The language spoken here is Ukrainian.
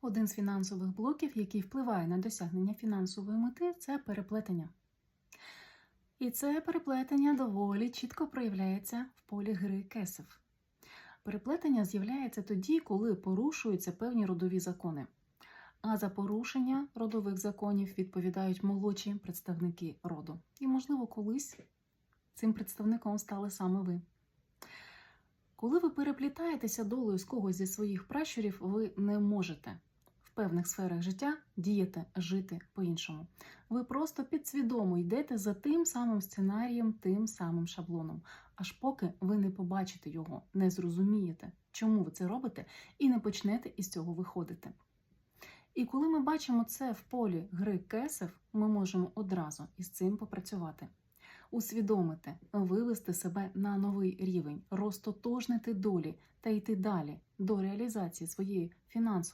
Один з фінансових блоків, який впливає на досягнення фінансової мети, це переплетення. І це переплетення доволі чітко проявляється в полі гри кесів. Переплетення з'являється тоді, коли порушуються певні родові закони. А за порушення родових законів відповідають молодші представники роду. І, можливо, колись цим представником стали саме ви. Коли ви переплітаєтеся долею з когось зі своїх пращурів, ви не можете в певних сферах життя діяти, жити по-іншому. Ви просто підсвідомо йдете за тим самим сценарієм, тим самим шаблоном, аж поки ви не побачите його, не зрозумієте, чому ви це робите, і не почнете із цього виходити. І коли ми бачимо це в полі гри кесів, ми можемо одразу із цим попрацювати. Усвідомити, вивести себе на новий рівень, розтотожнити долі та йти далі до реалізації своєї фінансової.